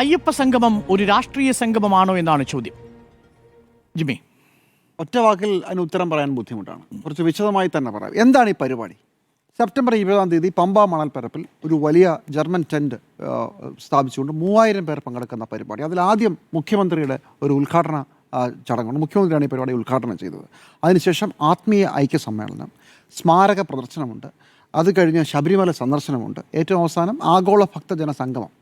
അയ്യപ്പ സംഗമം ഒരു രാഷ്ട്രീയ സംഗമമാണോ എന്നാണ് ചോദ്യം. ജിമി ഒറ്റ വാക്കിൽ അതിന് ഉത്തരം പറയാൻ ബുദ്ധിമുട്ടാണ്. കുറച്ച് വിശദമായി തന്നെ പറയാം. എന്താണ് ഈ പരിപാടി? സെപ്റ്റംബർ ഇരുപതാം തീയതി പമ്പ മണൽപ്പരപ്പിൽ ഒരു വലിയ ജർമ്മൻ ടെന്റ് സ്ഥാപിച്ചുകൊണ്ട് മൂവായിരം പേർ പങ്കെടുക്കുന്ന പരിപാടി. അതിൽ ആദ്യം മുഖ്യമന്ത്രിയുടെ ഒരു ഉദ്ഘാടന ചടങ്ങുണ്ട്. ചടങ്ങാണ് മുഖ്യമന്ത്രിയാണ് ഈ പരിപാടി ഉദ്ഘാടനം ചെയ്തത്. അതിനുശേഷം ആത്മീയ ഐക്യ സമ്മേളനം സ്മാരക പ്രദർശനമുണ്ട്. അത് കഴിഞ്ഞ് ശബരിമല സന്ദർശനമുണ്ട്. ഏറ്റവും അവസാനം ആഗോള ഭക്തജന സംഗമം.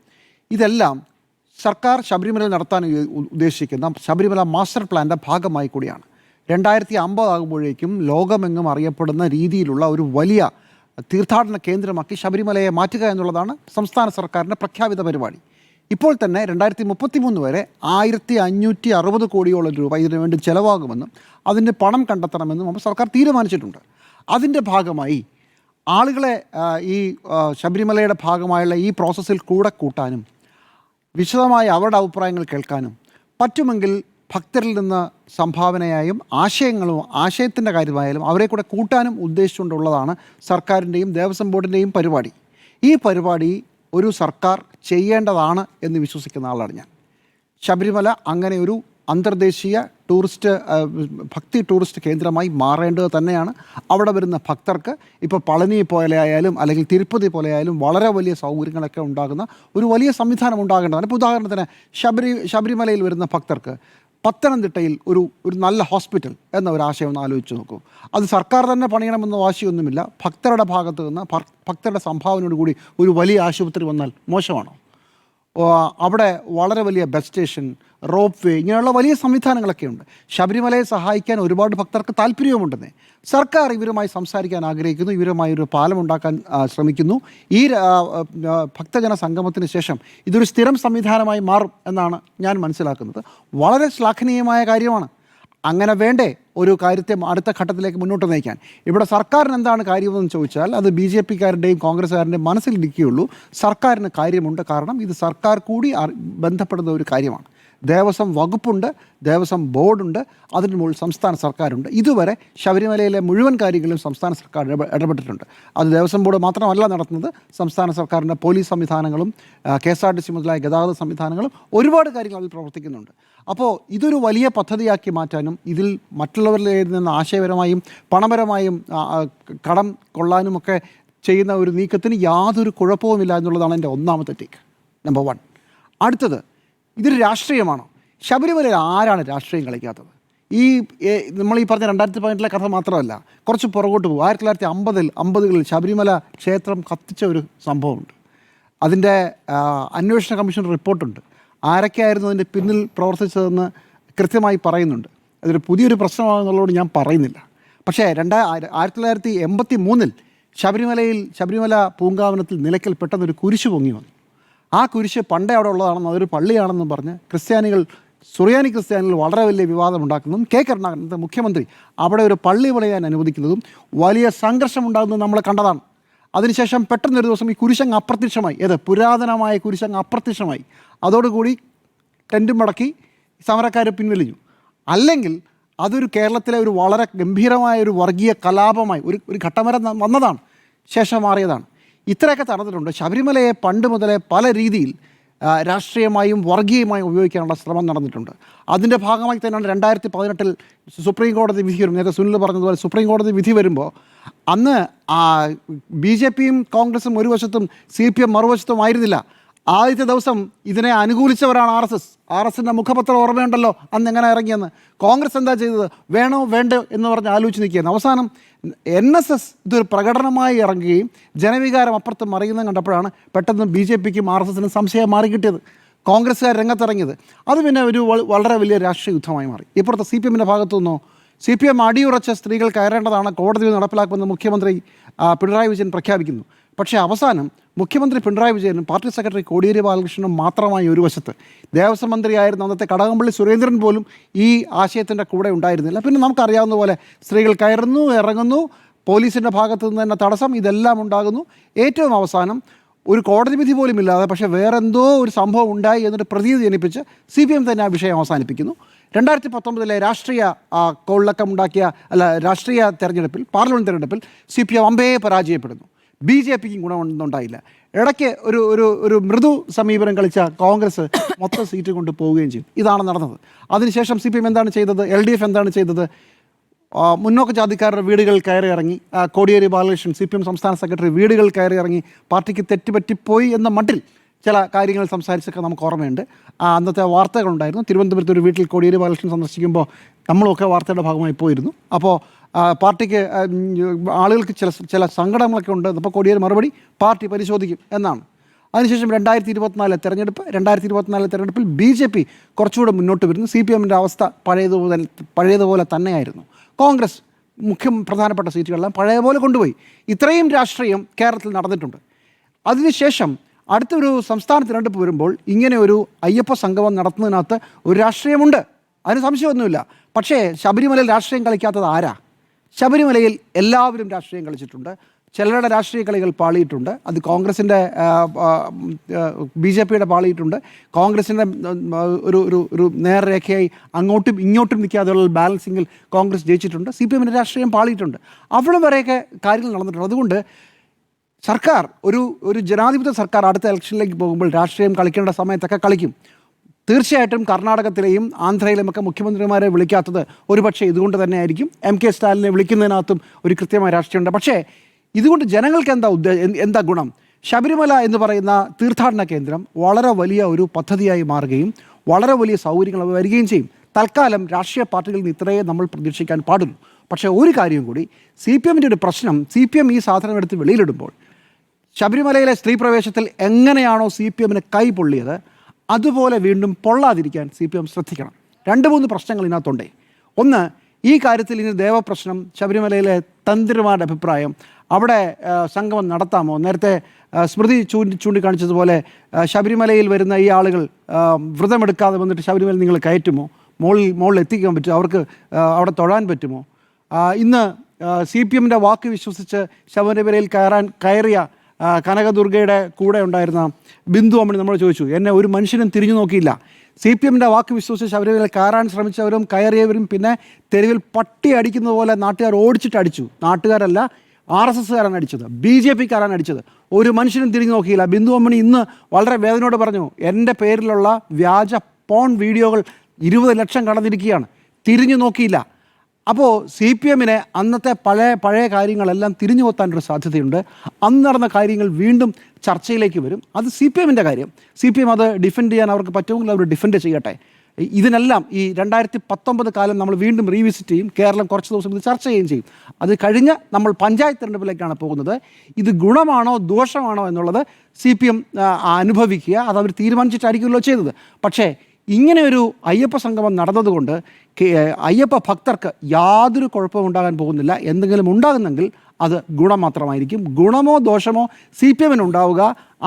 ഇതെല്ലാം സർക്കാർ ശബരിമല നടത്താൻ ഉദ്ദേശിക്കുന്ന ശബരിമല മാസ്റ്റർ പ്ലാന്റെ ഭാഗമായി കൂടിയാണ്. രണ്ടായിരത്തി അമ്പതാകുമ്പോഴേക്കും ലോകമെങ്ങും അറിയപ്പെടുന്ന രീതിയിലുള്ള ഒരു വലിയ തീർത്ഥാടന കേന്ദ്രമാക്കി ശബരിമലയെ മാറ്റുക എന്നുള്ളതാണ് സംസ്ഥാന സർക്കാരിന്റെ പ്രഖ്യാപിത പരിപാടി. ഇപ്പോൾ തന്നെ രണ്ടായിരത്തി മുപ്പത്തി മൂന്ന് വരെ ആയിരത്തി അഞ്ഞൂറ്റി അറുപത് കോടിയോളം രൂപ ഇതിനു വേണ്ടി ചിലവാകുമെന്നും അതിന്റെ പണം കണ്ടെത്തണമെന്നും സർക്കാർ തീരുമാനിച്ചിട്ടുണ്ട്. അതിന്റെ ഭാഗമായി ആളുകളെ ഈ ശബരിമലയുടെ ഭാഗമായുള്ള ഈ പ്രോസസ്സിൽ കൂടെ കൂട്ടാനും വിശദമായി അവരുടെ അഭിപ്രായങ്ങൾ കേൾക്കാനും പറ്റുമെങ്കിൽ ഭക്തരിൽ നിന്ന് സംഭാവനയായും ആശയങ്ങളും ആശയത്തിന്റെ കാര്യമായാലും അവരെ കൂടെ കൂട്ടാനും ഉദ്ദേശിച്ചുകൊണ്ടുള്ളതാണ് സർക്കാരിന്റെയും ദേവസ്വം ബോർഡിന്റെയും പരിപാടി. ഈ പരിപാടി ഒരു സർക്കാർ ചെയ്യേണ്ടതാണ് എന്ന് വിശ്വസിക്കുന്ന ആളാണ് ഞാൻ. ശബരിമല അങ്ങനെ ഒരു അന്തർദേശീയ ടൂറിസ്റ്റ് ഭക്തി ടൂറിസ്റ്റ് കേന്ദ്രമായി മാറേണ്ടത് തന്നെയാണ്. അവിടെ വരുന്ന ഭക്തർക്ക് ഇപ്പോൾ പളനി പോലെ ആയാലും അല്ലെങ്കിൽ തിരുപ്പതി പോലെ ആയാലും വളരെ വലിയ സൗകര്യങ്ങളൊക്കെ ഉണ്ടാകുന്ന ഒരു വലിയ സംവിധാനം ഉണ്ടാകേണ്ടതാണ്. ഇപ്പോൾ ഉദാഹരണത്തിന് ശബരി ശബരിമലയിൽ വരുന്ന ഭക്തർക്ക് പത്തനംതിട്ടയിൽ ഒരു ഒരു നല്ല ഹോസ്പിറ്റൽ എന്ന ഒരു ആശയം ഒന്ന് ആലോചിച്ച് നോക്കൂ. അത് സർക്കാർ തന്നെ പണിയണമെന്ന വാശിയൊന്നുമില്ല. ഭക്തരുടെ ഭാഗത്ത് നിന്ന് ഭക്തരുടെ സംഭാവനയോടുകൂടി ഒരു വലിയ ആശുപത്രി വന്നാൽ മോശമാണോ? അവിടെ വളരെ വലിയ ബസ് സ്റ്റേഷൻ റോപ്പ് വേ ഇങ്ങനെയുള്ള വലിയ സംവിധാനങ്ങളൊക്കെ ഉണ്ട്. ശബരിമലയെ സഹായിക്കാൻ ഒരുപാട് ഭക്തർക്ക് താല്പര്യവുമുണ്ടെന്നേ. സർക്കാർ ഇവരുമായി സംസാരിക്കാൻ ആഗ്രഹിക്കുന്നു ഇവരുമായി ഒരു പാലം ഉണ്ടാക്കാൻ ശ്രമിക്കുന്നു. ഈ ഭക്തജന സംഗമത്തിന് ശേഷം ഇതൊരു സ്ഥിരം സംവിധാനമായി മാറും എന്നാണ് ഞാൻ മനസ്സിലാക്കുന്നത്. വളരെ ശ്ലാഘനീയമായ കാര്യമാണ്. അങ്ങനെ വേണ്ടേ ഒരു കാര്യത്തെ അടുത്ത ഘട്ടത്തിലേക്ക് മുന്നോട്ട് നയിക്കാൻ? ഇവിടെ സർക്കാരിന് എന്താണ് കാര്യമെന്ന് ചോദിച്ചാൽ അത് ബി ജെ പിക്കാരുടെയും കോൺഗ്രസ്സുകാരുടെയും മനസ്സിലിരിക്കുകയുള്ളൂ സർക്കാരിന് കാര്യമുണ്ട്. കാരണം ഇത് സർക്കാർ കൂടി ബന്ധപ്പെടുന്ന ഒരു കാര്യമാണ്. ദേവസ്വം വകുപ്പുണ്ട് ദേവസ്വം ബോർഡുണ്ട് അതിന് മുകളിൽ സംസ്ഥാന സർക്കാരുണ്ട്. ഇതുവരെ ശബരിമലയിലെ മുഴുവൻ കാര്യങ്ങളിലും സംസ്ഥാന സർക്കാർ ഇടപെ- ഇടപെട്ടിട്ടുണ്ട്. അത് ദേവസ്വം ബോർഡ് മാത്രമല്ല നടത്തുന്നത് സംസ്ഥാന സർക്കാരിന്റെ പോലീസ് സംവിധാനങ്ങളും K S R T C മുതലായ ഗതാഗത സംവിധാനങ്ങളും ഒരുപാട് കാര്യങ്ങൾ അതിൽ പ്രവർത്തിക്കുന്നുണ്ട്. അപ്പോൾ ഇതൊരു വലിയ പദ്ധതിയാക്കി മാറ്റാനും ഇതിൽ മറ്റുള്ളവരിൽ നിന്ന് ആശയപരമായും പണപരമായും കടം കൊള്ളാനുമൊക്കെ ചെയ്യുന്ന ഒരു നീക്കത്തിന് യാതൊരു കുഴപ്പവുമില്ല എന്നുള്ളതാണ് എന്റെ ഒന്നാമത്തെ ടേക്ക് നമ്പർ വൺ. അടുത്തത് ഇതൊരു രാഷ്ട്രീയമാണോ? ശബരിമലയിൽ ആരാണ് രാഷ്ട്രീയം കളിക്കാത്തത്? ഈ നമ്മൾ ഈ പറഞ്ഞ രണ്ടായിരത്തി പതിനെട്ടിലെ കഥ മാത്രമല്ല കുറച്ച് പുറകോട്ട് പോകും. ആയിരത്തി തൊള്ളായിരത്തി അമ്പതിൽ അമ്പതുകളിൽ ശബരിമല ക്ഷേത്രം കത്തിച്ച ഒരു സംഭവമുണ്ട്. അതിന്റെ അന്വേഷണ കമ്മീഷൻ റിപ്പോർട്ടുണ്ട്. ആരൊക്കെയായിരുന്നു അതിന്റെ പിന്നിൽ പ്രവർത്തിച്ചതെന്ന് കൃത്യമായി പറയുന്നുണ്ട്. അതൊരു പുതിയൊരു പ്രശ്നമാണെന്നുള്ളതുകൊണ്ട് ഞാൻ പറയുന്നില്ല. പക്ഷേ രണ്ടാ ആയിരത്തി തൊള്ളായിരത്തി എൺപത്തി മൂന്നിൽ ശബരിമലയിൽ ശബരിമല പൂങ്കാവനത്തിൽ നിലയ്ക്കൽ പെട്ടെന്നൊരു കുരിശു പൊങ്ങി വന്നു. ആ കുരിശ് പണ്ടേ അവിടെ ഉള്ളതാണെന്ന് അതൊരു പള്ളിയാണെന്നും പറഞ്ഞ് ക്രിസ്ത്യാനികൾ സുറിയാനി ക്രിസ്ത്യാനികൾ വളരെ വലിയ വിവാദം ഉണ്ടാക്കുന്നതും കെ കരുണാകരൻ മുഖ്യമന്ത്രി അവിടെ ഒരു പള്ളി പണിയാൻ അനുവദിക്കുന്നതും വലിയ സംഘർഷം ഉണ്ടാകുന്നതും നമ്മൾ കണ്ടതാണ്. അതിനുശേഷം പെട്ടെന്നൊരു ദിവസം ഈ കുരിശങ്ങ് അപ്രത്യക്ഷമായി. ഏത്? പുരാതനമായ കുരിശങ്ങ് അപ്രത്യക്ഷമായി. അതോടുകൂടി ടെന്റും മടക്കി സമരക്കാരെ പിൻവലിഞ്ഞു. അല്ലെങ്കിൽ അതൊരു കേരളത്തിലെ ഒരു വളരെ ഗംഭീരമായ ഒരു വർഗീയ കലാപമായി ഒരു ഒരു ഘട്ടം വരെ വന്നതാണ്. ശേഷം മാറിയതാണ്. ഇത്രയൊക്കെ നടന്നിട്ടുണ്ട് ശബരിമലയെ പണ്ട് മുതലേ പല രീതിയിൽ രാഷ്ട്രീയമായും വർഗീയമായും ഉപയോഗിക്കാനുള്ള ശ്രമം നടന്നിട്ടുണ്ട്. അതിന്റെ ഭാഗമായി തന്നെയാണ് രണ്ടായിരത്തി പതിനെട്ടിൽ സുപ്രീം കോടതി വിധി വരും. നേരത്തെ സുനിൽ പറഞ്ഞതുപോലെ സുപ്രീം കോടതി വിധി വരുമ്പോൾ അന്ന് ബി ജെ പിയും കോൺഗ്രസും ഒരു വശത്തും സി പി എം മറുവശത്തും ആയിരുന്നില്ല. ആദ്യത്തെ ദിവസം ഇതിനെ അനുകൂലിച്ചവരാണ് ആർ എസ് എസ്. ആർ എസിന്റെ മുഖപത്രം ഓർമ്മയുണ്ടല്ലോ അന്ന് എങ്ങനെ ഇറങ്ങിയെന്ന്. കോൺഗ്രസ് എന്താ ചെയ്തത്? വേണോ വേണ്ടോ എന്ന് പറഞ്ഞ് ആലോചിച്ച് നിൽക്കുകയാണ്. അവസാനം എൻ എസ് എസ് ഇതൊരു പ്രകടനമായി ഇറങ്ങുകയും ജനവികാരം അപ്പുറത്ത് മറിയുന്നത് കണ്ടപ്പോഴാണ് പെട്ടെന്ന് ബി ജെ പിക്കും ആർ എസ് എസിനും സംശയം മാറി കിട്ടിയത് കോൺഗ്രസ്സുകാർ രംഗത്തിറങ്ങിയത്. അത് പിന്നെ ഒരു വളരെ വലിയ രാഷ്ട്രീയ യുദ്ധമായി മാറി. ഇപ്പുറത്തെ സി പി എമ്മിന്റെ ഭാഗത്തു നിന്നോ? സി പി എം അടിയുറച്ച സ്ത്രീകൾ കയറേണ്ടതാണ് കോടതിയിൽ നടപ്പിലാക്കുമെന്ന് മുഖ്യമന്ത്രി പിണറായി വിജയൻ പ്രഖ്യാപിക്കുന്നു. പക്ഷേ അവസാനം മുഖ്യമന്ത്രി പിണറായി വിജയനും പാർട്ടി സെക്രട്ടറി കോടിയേരി ബാലകൃഷ്ണനും മാത്രമായി ഒരു വശത്ത്. ദേവസ്വം മന്ത്രിയായിരുന്ന അന്നത്തെ കടകംപള്ളി സുരേന്ദ്രൻ പോലും ഈ ആശയത്തിന്റെ കൂടെ ഉണ്ടായിരുന്നില്ല. പിന്നെ നമുക്കറിയാവുന്ന പോലെ സ്ത്രീകൾ കയറുന്നു ഇറങ്ങുന്നു പോലീസിന്റെ ഭാഗത്തു നിന്ന് തന്നെ തടസ്സം ഇതെല്ലാം ഉണ്ടാകുന്നു. ഏറ്റവും അവസാനം ഒരു കോടതി വിധി പോലും ഇല്ലാതെ പക്ഷേ വേറെന്തോ ഒരു സംഭവം ഉണ്ടായി എന്നൊരു പ്രതീതി ജനിപ്പിച്ച് സി പി എം തന്നെ ആ വിഷയം അവസാനിപ്പിക്കുന്നു. രണ്ടായിരത്തി പത്തൊമ്പതിലെ രാഷ്ട്രീയ കൊള്ളക്കം ഉണ്ടാക്കിയ അല്ല രാഷ്ട്രീയ തെരഞ്ഞെടുപ്പിൽ പാർലമെന്റ് തെരഞ്ഞെടുപ്പിൽ സി പി എം അമ്പയെ പരാജയപ്പെടുന്നു. ബി ജെ പിക്കും ഗുണമൊന്നുണ്ടായില്ല ഇടയ്ക്ക് ഒരു ഒരു ഒരു മൃദു സമീപനം കളിച്ച കോൺഗ്രസ് മൊത്തം സീറ്റ് കൊണ്ട് പോവുകയും ചെയ്യും ഇതാണ് നടന്നത്. അതിനുശേഷം സി പി എം എന്താണ് ചെയ്തത്? എൽ ഡി എഫ് എന്താണ് ചെയ്തത്? മുന്നോക്ക ജാതിക്കാരുടെ വീടുകൾ കയറി ഇറങ്ങി. Kodiyeri Balakrishnan C P M സംസ്ഥാന സെക്രട്ടറി വീടുകൾ കയറി ഇറങ്ങി. പാർട്ടിക്ക് തെറ്റുപറ്റിപ്പോയി എന്ന മട്ടിൽ ചില കാര്യങ്ങൾ സംസാരിച്ചൊക്കെ നമുക്ക് ഓർമ്മയുണ്ട്. അന്നത്തെ വാർത്തകളുണ്ടായിരുന്നു. തിരുവനന്തപുരത്ത് ഒരു വീട്ടിൽ കോടിയേരി ബാലകൃഷ്ണൻ സന്ദർശിക്കുമ്പോൾ നമ്മളൊക്കെ വാർത്തയുടെ ഭാഗമായി പോയിരുന്നു. അപ്പോൾ പാർട്ടിക്ക് ആളുകൾക്ക് ചില ചില സങ്കടങ്ങളൊക്കെ ഉണ്ട്. അപ്പോൾ കോടിയേരി മറുപടി പാർട്ടി പരിശോധിക്കും എന്നാണ്. അതിനുശേഷം രണ്ടായിരത്തി ഇരുപത്തിനാലിലെ തെരഞ്ഞെടുപ്പ് രണ്ടായിരത്തി ഇരുപത്തിനാലിലെ തെരഞ്ഞെടുപ്പിൽ ബി ജെ പി കുറച്ചുകൂടെ മുന്നോട്ട് വരുന്നു. സി പി എമ്മിന്റെ അവസ്ഥ പഴയതുപോലെ പഴയതുപോലെ തന്നെയായിരുന്നു. കോൺഗ്രസ് മുഖ്യം പ്രധാനപ്പെട്ട സീറ്റുകളെല്ലാം പഴയപോലെ കൊണ്ടുപോയി. ഇത്രയും രാഷ്ട്രീയം കേരളത്തിൽ നടന്നിട്ടുണ്ട്. അതിനുശേഷം അടുത്തൊരു സംസ്ഥാന തിരഞ്ഞെടുപ്പ് വരുമ്പോൾ ഇങ്ങനെ ഒരു അയ്യപ്പ സംഗമം നടത്തുന്നതിനകത്ത് ഒരു രാഷ്ട്രീയമുണ്ട്. അതിന് സംശയമൊന്നുമില്ല. പക്ഷേ ശബരിമലയിൽ രാഷ്ട്രീയം കളിക്കാത്തത് ആരാ? ശബരിമലയിൽ എല്ലാവരും രാഷ്ട്രീയം കളിച്ചിട്ടുണ്ട്. ചിലരുടെ രാഷ്ട്രീയ കളികൾ പാളിയിട്ടുണ്ട്. അത് കോൺഗ്രസിന്റെ ബി ജെ പിയുടെ പാളിയിട്ടുണ്ട്. കോൺഗ്രസിന്റെ ഒരു ഒരു ഒരു നേർരേഖയായി അങ്ങോട്ടും ഇങ്ങോട്ടും നിൽക്കാതെയുള്ള ബാലൻസിങ്ങിൽ കോൺഗ്രസ് ജയിച്ചിട്ടുണ്ട്. സി പി എമ്മിന്റെ രാഷ്ട്രീയം പാളിയിട്ടുണ്ട്. അവിടെ വരെയൊക്കെ കാര്യങ്ങൾ നടന്നിട്ടുണ്ട്. അതുകൊണ്ട് സർക്കാർ ഒരു ഒരു ജനാധിപത്യ സർക്കാർ അടുത്ത ഇലക്ഷനിലേക്ക് പോകുമ്പോൾ രാഷ്ട്രീയം കളിക്കേണ്ട സമയത്തൊക്കെ കളിക്കും. തീർച്ചയായിട്ടും കർണാടകത്തിലെയും ആന്ധ്രയിലുമൊക്കെ മുഖ്യമന്ത്രിമാരെ വിളിക്കാത്തത് ഒരുപക്ഷെ ഇതുകൊണ്ട് തന്നെ ആയിരിക്കും എം കെ സ്റ്റാലിനെ വിളിക്കുന്നതിനകത്തും ഒരു കൃത്യമായ രാഷ്ട്രീയമുണ്ട്. പക്ഷേ ഇതുകൊണ്ട് ജനങ്ങൾക്ക് എന്താ ഉദ്ദേശം എന്താ ഗുണം? ശബരിമല എന്ന് പറയുന്ന തീർത്ഥാടന കേന്ദ്രം വളരെ വലിയ ഒരു പദ്ധതിയായി മാറുകയും വളരെ വലിയ സൗകര്യങ്ങൾ വരികയും ചെയ്യും. തൽക്കാലം രാഷ്ട്രീയ പാർട്ടികളിൽ നിന്ന് ഇത്രയേ നമ്മൾ പ്രതീക്ഷിക്കാൻ പാടുള്ളൂ. പക്ഷേ ഒരു കാര്യം കൂടി സി പി എമ്മിന്റെ ഒരു പ്രശ്നം സി പി എം ഈ സാധനം എടുത്ത് വെളിയിലിടുമ്പോൾ ശബരിമലയിലെ സ്ത്രീ പ്രവേശത്തിൽ എങ്ങനെയാണോ സി പി എമ്മിന് കൈ പൊള്ളിയത് അതുപോലെ വീണ്ടും പൊള്ളാതിരിക്കാൻ സി പി എം ശ്രദ്ധിക്കണം. രണ്ട് മൂന്ന് പ്രശ്നങ്ങൾ ഇതിനകത്തുണ്ട്. ഒന്ന് ഈ കാര്യത്തിൽ ഇനി ദേവപ്രശ്നം ശബരിമലയിലെ തന്ത്രിമാരുടെ അഭിപ്രായം അവിടെ സംഗമം നടത്താമോ? നേരത്തെ സ്മൃതി ചൂണ്ടി ചൂണ്ടിക്കാണിച്ചതുപോലെ ശബരിമലയിൽ വരുന്ന ഈ ആളുകൾ വ്രതമെടുക്കാതെ വന്നിട്ട് ശബരിമല നിങ്ങൾ കയറ്റുമോ? മുകളിൽ മുകളിൽ എത്തിക്കാൻ പറ്റുമോ? അവർക്ക് അവിടെ തൊഴാൻ പറ്റുമോ? ഇന്ന് സി പി എമ്മിന്റെ വാക്ക് വിശ്വസിച്ച് ശബരിമലയിൽ കയറാൻ കയറിയ കനകദുർഗയുടെ കൂടെ ഉണ്ടായിരുന്ന ബിന്ദു അമ്മണി നമ്മൾ ചോദിച്ചു എന്നെ ഒരു മനുഷ്യനും തിരിഞ്ഞു നോക്കിയില്ല. സി പി എമ്മിന്റെ വാക്ക് വിശ്വസിച്ച് ശബരിമല കയറാൻ ശ്രമിച്ചവരും കയറിയവരും പിന്നെ തെരുവിൽ പട്ടി അടിക്കുന്നത് പോലെ നാട്ടുകാർ ഓടിച്ചിട്ട് അടിച്ചു. നാട്ടുകാരല്ല ആർ എസ് എസ്സുകാരാണ് അടിച്ചത് ബി ജെ പിക്കാരാണ് അടിച്ചത്. ഒരു മനുഷ്യനും തിരിഞ്ഞു നോക്കിയില്ല. ബിന്ദു അമ്മണി ഇന്ന് വളരെ വേദനയോട് പറഞ്ഞു എന്റെ പേരിലുള്ള വ്യാജ പോൺ വീഡിയോകൾ ഇരുപത് ലക്ഷം കടന്നിരിക്കുകയാണ്. തിരിഞ്ഞു നോക്കിയില്ല. അപ്പോൾ സി പി എമ്മിനെ അന്നത്തെ പഴയ പഴയ കാര്യങ്ങളെല്ലാം തിരിഞ്ഞു കൊത്താനൊരു സാധ്യതയുണ്ട്. അന്ന് നടന്ന കാര്യങ്ങൾ വീണ്ടും ചർച്ചയിലേക്ക് വരും. അത് സി പി എമ്മിന്റെ കാര്യം. സി പി എം അത് ഡിഫെൻഡ് ചെയ്യാൻ അവർക്ക് പറ്റുമെങ്കിൽ അവർ ഡിഫെൻഡ് ചെയ്യട്ടെ. ഇതിനെല്ലാം ഈ രണ്ടായിരത്തി പത്തൊമ്പത് കാലം നമ്മൾ വീണ്ടും റീവിസിറ്റ് ചെയ്യും. കേരളം കുറച്ച് ദിവസം ഇത് ചർച്ച ചെയ്യുകയും ചെയ്യും. അത് കഴിഞ്ഞ് നമ്മൾ പഞ്ചായത്ത് തിരഞ്ഞെടുപ്പിലേക്കാണ് പോകുന്നത്. ഇത് ഗുണമാണോ ദോഷമാണോ എന്നുള്ളത് സി പി എം അനുഭവിക്കുക. അത് അവർ തീരുമാനിച്ചിട്ടായിരിക്കുമല്ലോ ചെയ്തത്. പക്ഷേ ഇങ്ങനെ ഒരു അയ്യപ്പ സംഗമം നടന്നതുകൊണ്ട് അയ്യപ്പ ഭക്തർക്ക് യാതൊരു കുഴപ്പവും ഉണ്ടാകാൻ പോകുന്നില്ല. എന്തെങ്കിലും ഉണ്ടാകുന്നെങ്കിൽ അത് ഗുണം മാത്രമായിരിക്കും. ഗുണമോ ദോഷമോ സി പി എമ്മിന് ഉണ്ടാവുക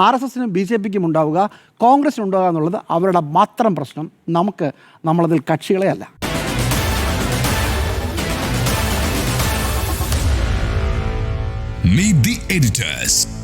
ആർ എസ് എസിനും ബി ജെ പിക്കും ഉണ്ടാവുക കോൺഗ്രസിന് ഉണ്ടാവുക എന്നുള്ളത് അവരുടെ മാത്രം പ്രശ്നം. നമുക്ക് നമ്മളതിൽ കക്ഷികളെ അല്ല. Meet the editors.